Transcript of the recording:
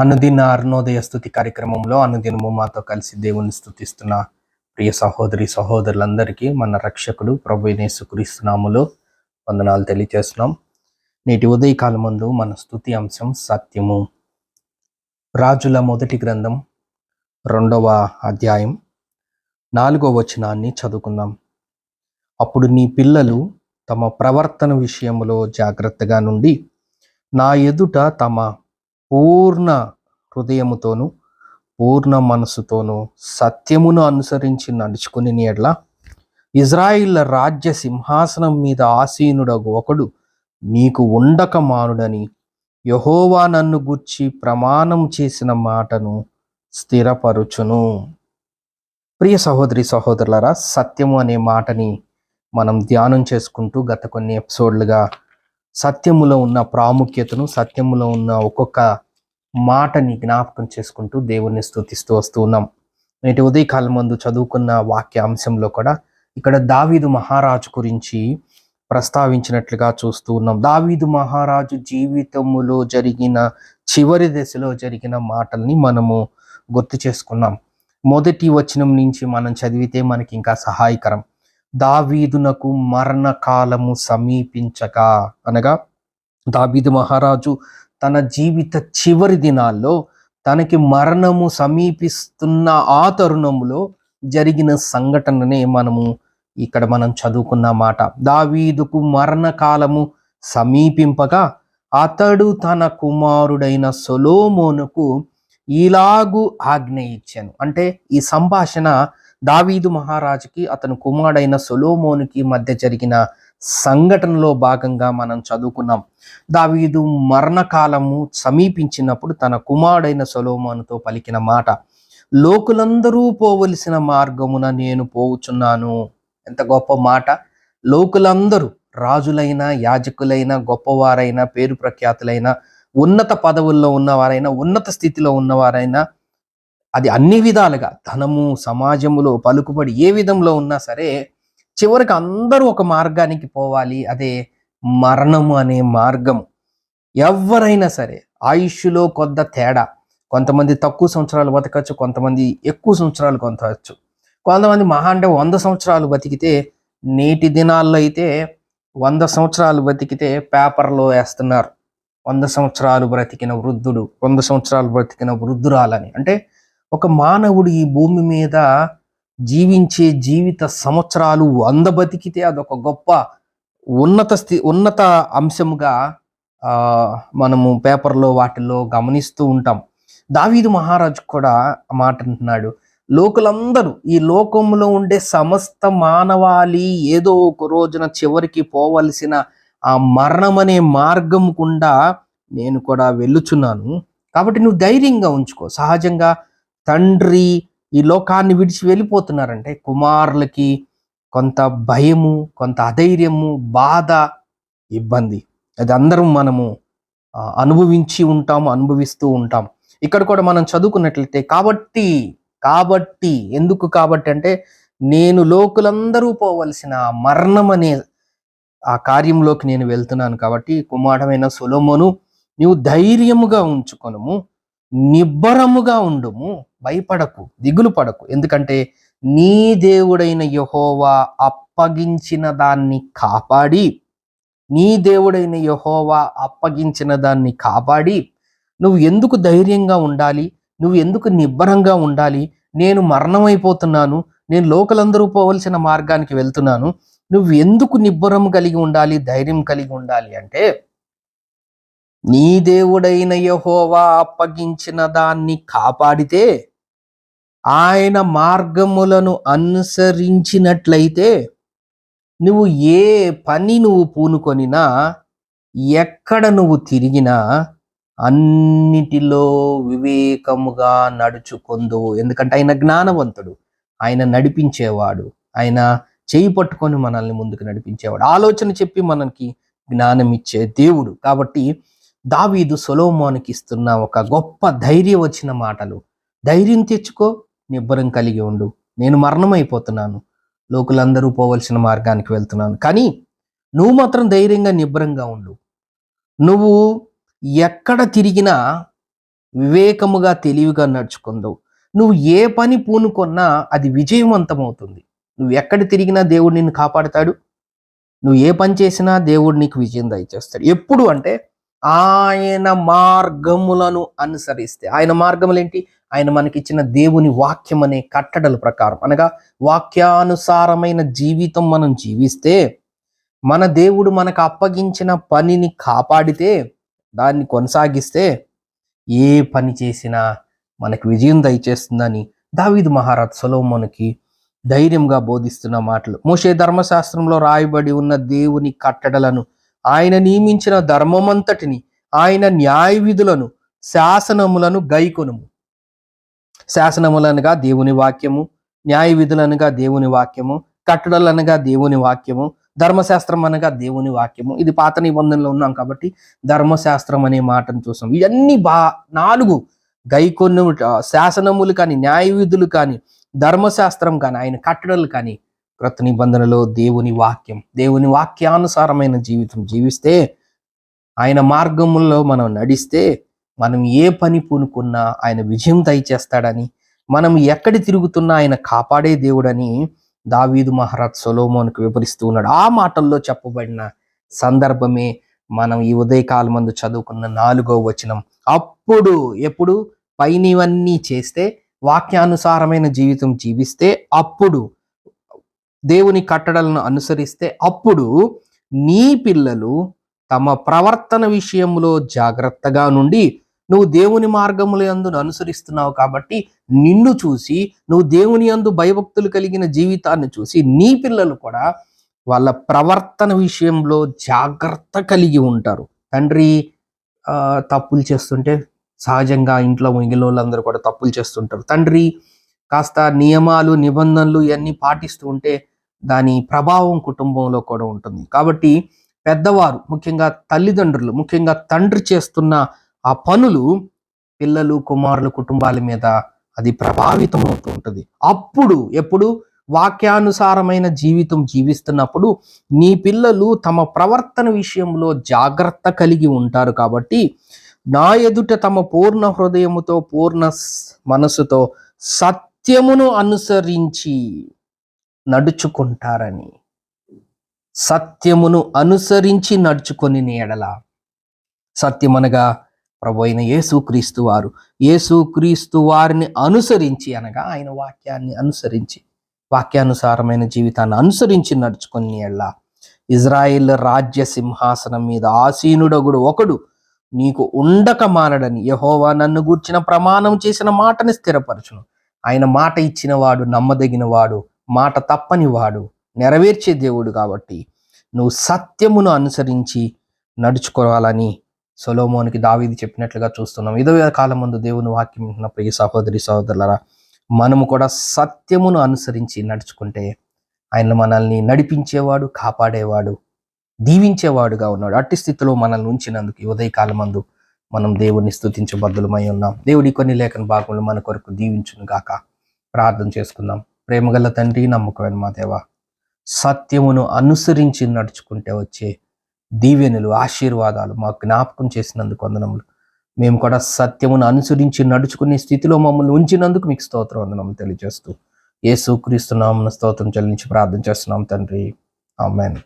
అనుదిన అరుణోదయ స్థుతి కార్యక్రమంలో అనుదినము మాతో కలిసి దేవుని స్థుతిస్తున్న ప్రియ సహోదరి సహోదరులందరికీ మన రక్షకుడు ప్రభు క్రీస్తునాములో వందనాలు తెలియజేస్తున్నాం నేటి ఉదయకాలం ముందు మన స్థుతి అంశం సత్యము. రాజుల మొదటి గ్రంథం రెండవ అధ్యాయం నాలుగో వచనాన్ని చదువుకుందాం. అప్పుడు నీ పిల్లలు తమ ప్రవర్తన విషయంలో జాగ్రత్తగా నుండి నా ఎదుట తమ పూర్ణ హృదయముతోను పూర్ణ మనసుతోను సత్యమును అనుసరించి నడుచుకుని ఎడ్ల ఇజ్రాయిల్ రాజ్య సింహాసనం మీద ఆసీనుడగు ఒకడు నీకు ఉండక మానుడని యహోవా నన్ను గుర్చి ప్రమాణం చేసిన మాటను స్థిరపరుచును. ప్రియ సహోదరి సహోదరులరా సత్యము అనే మాటని మనం ధ్యానం చేసుకుంటూ గత కొన్ని ఎపిసోడ్లుగా సత్యములో ఉన్న ప్రాముఖ్యతను సత్యములో ఉన్న ఒక్కొక్క మాటని జ్ఞాపకం చేసుకుంటూ దేవుణ్ణి స్తుతిస్తూ వస్తూ ఉన్నాం. నేటి ఉదయకాలం ముందు చదువుకున్న వాక్య అంశంలో కూడా ఇక్కడ దావీదు మహారాజు గురించి ప్రస్తావించినట్లుగా చూస్తూ ఉన్నాం. దావీదు మహారాజు జీవితములో జరిగిన చివరి దశలో జరిగిన మాటల్ని మనము గుర్తు చేసుకున్నాం. మొదటి వచనం నుంచి మనం చదివితే మనకి ఇంకా సహాయకరం. దావీదునకు మరణకాలము సమీపించగా అనగా దావీదు మహారాజు తన జీవిత చివరి దినాల్లో తనకి మరణము సమీపిస్తున్న ఆ తరుణంలో జరిగిన సంఘటననే మనము ఇక్కడ మనం చదువుకున్న మాట. దావీదుకు మరణకాలము సమీపింపగా అతడు తన కుమారుడైన సొలోమోనుకు ఇలాగు ఆజ్ఞ ఇచ్చాను. అంటే ఈ సంభాషణ దావీదు మహారాజుకి అతను కుమారుడైన సొలోమోనుకి మధ్య జరిగిన సంఘటనలో భాగంగా మనం చదువుకున్నాం. దావీదు మరణకాలము సమీపించినప్పుడు తన కుమారుడైన సొలోమానుతో పలికిన మాట లోకులందరూ పోవలసిన మార్గమున నేను పోవుచున్నాను. ఎంత గొప్ప మాట. లోకులందరూ రాజులైన యాజకులైన గొప్పవారైన పేరు ప్రఖ్యాతులైన ఉన్నత పదవుల్లో ఉన్నవారైనా ఉన్నత స్థితిలో ఉన్నవారైనా అది అన్ని విధాలుగా ధనము సమాజములో పలుకుబడి ఏ విధంలో ఉన్నా సరే చివరికి అందరూ ఒక మార్గానికి పోవాలి. అదే మరణము అనే మార్గము ఎవరైనా సరే ఆయుష్లో కొద్ద తేడా. కొంతమంది తక్కువ సంవత్సరాలు బతకచ్చు కొంతమంది ఎక్కువ సంవత్సరాలు కొంతవచ్చు కొంతమంది మహా అంటే వంద సంవత్సరాలు బతికితే నేటి దినాల్లో అయితే వంద సంవత్సరాలు బతికితే పేపర్లో వేస్తున్నారు. వంద సంవత్సరాలు బ్రతికిన వృద్ధుడు వంద సంవత్సరాలు బ్రతికిన వృద్ధురాలని. అంటే ఒక మానవుడు ఈ భూమి మీద జీవించే జీవిత సంవత్సరాలు వంద బతికితే అదొక గొప్ప ఉన్నత స్థి ఉన్నత అంశముగా మనము పేపర్లో వాటిల్లో గమనిస్తూ ఉంటాం. దావీదు మహారాజు కూడా మాట అంటున్నాడు. లోకులందరూ ఈ లోకంలో ఉండే సమస్త మానవాళి ఏదో ఒక రోజున చివరికి పోవలసిన ఆ మరణం అనే మార్గం గుండా నేను కూడా వెళ్ళుచున్నాను. కాబట్టి నువ్వు ధైర్యంగా ఉంచుకో. సహజంగా తండ్రి ఈ లోకాన్ని విడిచి వెళ్ళిపోతున్నారంటే కుమారులకి కొంత భయము కొంత అధైర్యము బాధ ఇబ్బంది. అది అందరం మనము అనుభవించి ఉంటాము అనుభవిస్తూ ఉంటాం ఇక్కడ కూడా మనం చదువుకున్నట్లయితే కాబట్టి కాబట్టి ఎందుకు కాబట్టి అంటే నేను లోకులందరూ పోవలసిన మరణం అనే ఆ కార్యంలోకి నేను వెళ్తున్నాను కాబట్టి కుమారమైన సులోమోను నీవు ధైర్యముగా ఉంచుకొనుము నిబ్బరముగా ఉండుము భయపడకు దిగులు పడకు. ఎందుకంటే నీ దేవుడైన యహోవా అప్పగించిన దాన్ని కాపాడి నీ దేవుడైన యహోవా అప్పగించిన దాన్ని కాపాడి నువ్వు ఎందుకు ధైర్యంగా ఉండాలి? నువ్వు ఎందుకు నిబ్బరంగా ఉండాలి? నేను మరణమైపోతున్నాను నేను లోకలందరూ పోవలసిన మార్గానికి వెళ్తున్నాను. నువ్వు ఎందుకు నిబ్బరం కలిగి ఉండాలి ధైర్యం కలిగి ఉండాలి అంటే నీ దేవుడైన యహోవా అప్పగించిన దాన్ని కాపాడితే ఆయన మార్గములను అనుసరించినట్లయితే నువ్వు ఏ పని నువ్వు పూనుకొనినా ఎక్కడ నువ్వు తిరిగినా అన్నిటిలో వివేకముగా నడుచుకుందు. ఎందుకంటే ఆయన జ్ఞానవంతుడు ఆయన నడిపించేవాడు ఆయన చేయి పట్టుకొని మనల్ని ముందుకు నడిపించేవాడు. ఆలోచన చెప్పి మనకి జ్ఞానం ఇచ్చే దేవుడు. కాబట్టి దావీదు సొలోమోనికి ఇస్తున్న ఒక గొప్ప ధైర్యం వచ్చిన మాటలు. ధైర్యం తెచ్చుకో నిబ్బరం కలిగి ఉండు. నేను మరణమైపోతున్నాను. లోకులందరూ పోవలసిన మార్గానికి వెళ్తున్నాను. కానీ నువ్వు మాత్రం ధైర్యంగా నిబ్బరంగా ఉండు. నువ్వు ఎక్కడ తిరిగినా వివేకముగా తెలివిగా నడుచుకుందావు. నువ్వు ఏ పని పూనుకున్నా అది విజయవంతమవుతుంది. నువ్వు ఎక్కడ తిరిగినా దేవుడు నిన్ను కాపాడుతాడు. నువ్వు ఏ పని చేసినా దేవుడు నీకు విజయం దయచేస్తాడు. ఎప్పుడు అంటే ఆయన మార్గములను అనుసరిస్తే. ఆయన మార్గములు ఏంటి ఆయన మనకిచ్చిన దేవుని వాక్యం అనే కట్టడల ప్రకారం. అనగా వాక్యానుసారమైన జీవితం మనం జీవిస్తే మన దేవుడు మనకు అప్పగించిన పనిని కాపాడితే దాన్ని కొనసాగిస్తే ఏ పని చేసినా మనకు విజయం దయచేస్తుందని దావీద్ మహారాజ్ సొలోమోనికి ధైర్యంగా బోధిస్తున్న మాటలు. మోషే ధర్మశాస్త్రంలో రాయబడి ఉన్న దేవుని కట్టడలను ఆయన నియమించిన ధర్మమంతటిని ఆయన న్యాయ విధులను శాసనములను గైకొనుము. శాసనములనగా దేవుని వాక్యము న్యాయ విధులనగా దేవుని వాక్యము కట్టడలనగా దేవుని వాక్యము ధర్మశాస్త్రం అనగా దేవుని వాక్యము. ఇది పాత నిబంధనలో ఉన్నాం కాబట్టి ధర్మశాస్త్రం అనే మాటను చూసాం ఇవన్నీ బా నాలుగు గైకొన్ను శాసనములు కానీ న్యాయ విధులు కానీ ధర్మశాస్త్రం కానీ ఆయన కట్టడలు కానీ క్రొత్త నిబంధనలో దేవుని వాక్యం. దేవుని వాక్యానుసారమైన జీవితం జీవిస్తే ఆయన మార్గముల్లో మనం నడిస్తే మనం ఏ పని పూనుకున్నా ఆయన విజయం దయచేస్తాడని మనం ఎక్కడి తిరుగుతున్నా ఆయన కాపాడే దేవుడని దావీదు మహారాజ్ సొలోమోన్కు వివరిస్తూ ఉన్నాడు. ఆ మాటల్లో చెప్పబడిన సందర్భమే మనం ఈ ఉదయకాలం మందు చదువుకున్న నాలుగో వచనం. అప్పుడు ఎప్పుడు? పైనవన్నీ చేస్తే వాక్యానుసారమైన జీవితం జీవిస్తే అప్పుడు దేవుని కట్టడలను అనుసరిస్తే అప్పుడు నీ పిల్లలు తమ ప్రవర్తన విషయంలో జాగ్రత్తగా నుండి నువ్వు దేవుని మార్గముల యందు అనుసరిస్తున్నావు కాబట్టి నిన్ను చూసి నువ్వు దేవుని యందు భయభక్తులు కలిగిన జీవితాన్ని చూసి నీ పిల్లలు కూడా వాళ్ళ ప్రవర్తన విషయంలో జాగ్రత్త కలిగి ఉంటారు. తండ్రి ఆ, తప్పులు చేస్తుంటే సహజంగా ఇంట్లో మిగిలిన వాళ్ళందరూ కూడా తప్పులు చేస్తుంటారు. తండ్రి కాస్త నియమాలు నిబంధనలు ఇవన్నీ పాటిస్తూ ఉంటే దాని ప్రభావం కుటుంబంలో కూడా ఉంటుంది. కాబట్టి పెద్దవారు ముఖ్యంగా తల్లిదండ్రులు ముఖ్యంగా తండ్రి చేస్తున్న ఆ పనులు పిల్లలు కుమారుల కుటుంబాల మీద అది ప్రభావితం అవుతూ ఉంటుంది. అప్పుడు ఎప్పుడు వాక్యానుసారమైన జీవితం జీవిస్తున్నప్పుడు నీ పిల్లలు తమ ప్రవర్తన విషయంలో జాగ్రత్త కలిగి ఉంటారు కాబట్టి నా ఎదుట తమ పూర్ణ హృదయముతో పూర్ణ మనసుతో సత్యమును అనుసరించి నడుచుకుంటారని. సత్యమును అనుసరించి నడుచుకొని నీడల సత్యమనగా ప్రభు అయిన యేసుక్రీస్తు వారు. యేసుక్రీస్తు వారిని అనుసరించి అనగా ఆయన వాక్యాన్ని అనుసరించి వాక్యానుసారమైన జీవితాన్ని అనుసరించి నడుచుకొని ఎళ్ళ ఇజ్రాయిల్ రాజ్య సింహాసనం మీద ఆసీనుడగుడు ఒకడు నీకు ఉండక మానడని యహోవా నన్ను గూర్చిన ప్రమాణం చేసిన మాటని స్థిరపరచును. ఆయన మాట ఇచ్చిన వాడు నమ్మదగిన వాడు మాట తప్పని వాడు నెరవేర్చే దేవుడు కాబట్టి నువ్వు సత్యమును అనుసరించి నడుచుకోవాలని సొలోమోనికి దావీది చెప్పినట్లుగా చూస్తున్నాం. ఇదో కాలం ముందు దేవుని వాక్యం వింటున్న ప్రియ సహోదరి సహోదరులరా మనము కూడా సత్యమును అనుసరించి నడుచుకుంటే ఆయన మనల్ని నడిపించేవాడు కాపాడేవాడు దీవించేవాడుగా ఉన్నాడు. అట్టి స్థితిలో మనల్ని ఉంచినందుకు ఉదయకాలమందు మందు మనం దేవుణ్ణి స్థుతించబద్దులమై ఉన్నాం. దేవుడి కొన్ని లేఖన భాగంలో మన కొరకు దీవించును గాక ప్రార్థన చేసుకుందాం. ప్రేమగల తండ్రి నమ్మకమైన మా దేవ. సత్యమును అనుసరించి నడుచుకుంటే వచ్చే దీవెనులు ఆశీర్వాదాలు మాకు జ్ఞాపకం చేసినందుకు వందనములు. మేము కూడా సత్యమును అనుసరించి నడుచుకునే స్థితిలో మమ్మల్ని ఉంచినందుకు మీకు స్తోత్రం వందనములు తెలియజేస్తూ యేసు క్రీస్తు స్తోత్రం చెల్లించి ప్రార్థన చేస్తున్నాం తండ్రి. ఆమెన్.